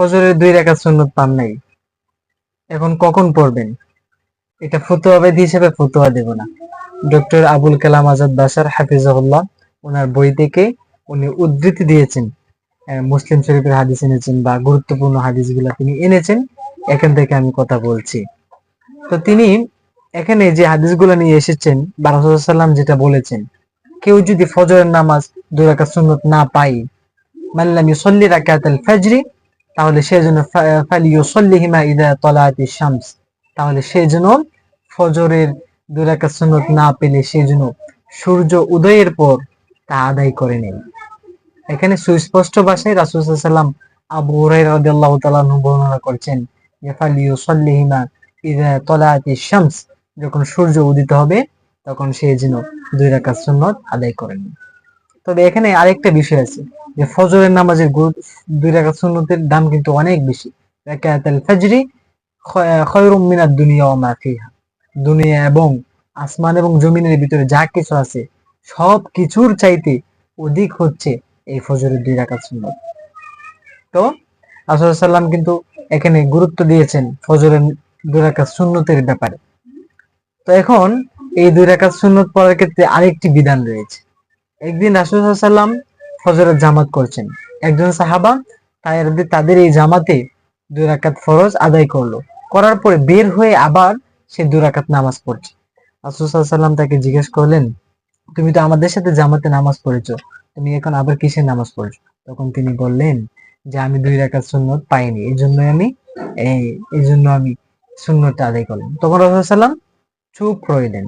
ফজরের দুই রাকাত সুন্নত পান নাই। এখন কখন পড়বেন? এটা ফতোয়াবাদ হিসেবে ফতোয়া দেব না। ডক্টর আবুল কালাম আজাদ বাসার হাফিজাহুল্লাহ, ওনার বই থেকে উনি উদ্ধৃতি দিয়েছেন মুসলিম শরীফের হাদিস এনেছেন বা গুরুত্বপূর্ণ হাদিসগুলো তিনি এনেছেন, এখান থেকে আমি কথা বলছি। তো তিনি এখানে যে হাদিসগুলো নিয়ে এসেছেন বারাসাল্লাম যেটা বলেছেন, কেউ যদি ফজরের নামাজ দুই রাকাত সুন্নত না পাই মাল্লাম ইউসাল্লি রাকাতাল ফাজরি তাহলে সে যেন ফালিউসাল্লিহিমা ইদা তলাআতি শামস। তাহলে সে যেন ফজরের দুই রাকাত সুন্নত না পেলে সে যেন সূর্য উদয়ের পর তা আদায় করে নেয়। এখানে সুস্পষ্ট ভাষায় রাসূল সাল্লাম আবু রাদিয়াল্লাহু তাআলা বর্ণনা করছেন যে ফালিউসাল্লিহিমা ইদা তলাআতি শামস, যখন সূর্য উদিত হবে, তখন সে যেন দুই রাকাত সুন্নত আদায় করে নেয়। তবে এখানে আরেকটা বিষয় আছে। যে ফজরের নামাজের দুই রাকাত সুন্নতের দাম কিন্তু অনেক বেশি। ফাজরি খয়রুম মিনাদ দুনিয়া ওয়া মা ফিহা। দুনিয়া এবং আসমান এবং জমিনের ভিতরে যা কিছু আছে, সব কিছুর চাইতে অধিক হচ্ছে এই ফজরের দুই রাকাত সুন্নত। তো রাসূল সাল্লাম কিন্তু এখানে গুরুত্ব দিয়েছেন ফজরের দুই রাকাত সুন্নতের ব্যাপারে। তো এখন এই দুই রাকাত সুন্নত পড়ার ক্ষেত্রে আরেকটি বিধান রয়েছে। একদিন রাসূল সাল্লাম ফজরের জামাত করছেন। একজন সাহাবা তাদের এই জামাতে দুই রাকাত ফরজ আদায় করল। করার পরে বের হয়ে আবার সে দুই রাকাত নামাজ পড়ছে। রাসূল সাল্লাম তাকে জিজ্ঞেস করলেন, তুমি তো আমাদের সাথে জামাতে নামাজ পড়েছো, তুমি এখন আবার কিসের নামাজ পড়ছো? তখন তিনি বললেন, যে আমি দুই রাকাত সুন্নত পাইনি এই জন্য আমি, এই এই জন্য আমি সুন্নতটা আদায় করলাম। তখন সাল্লাম চুপ রইলেন।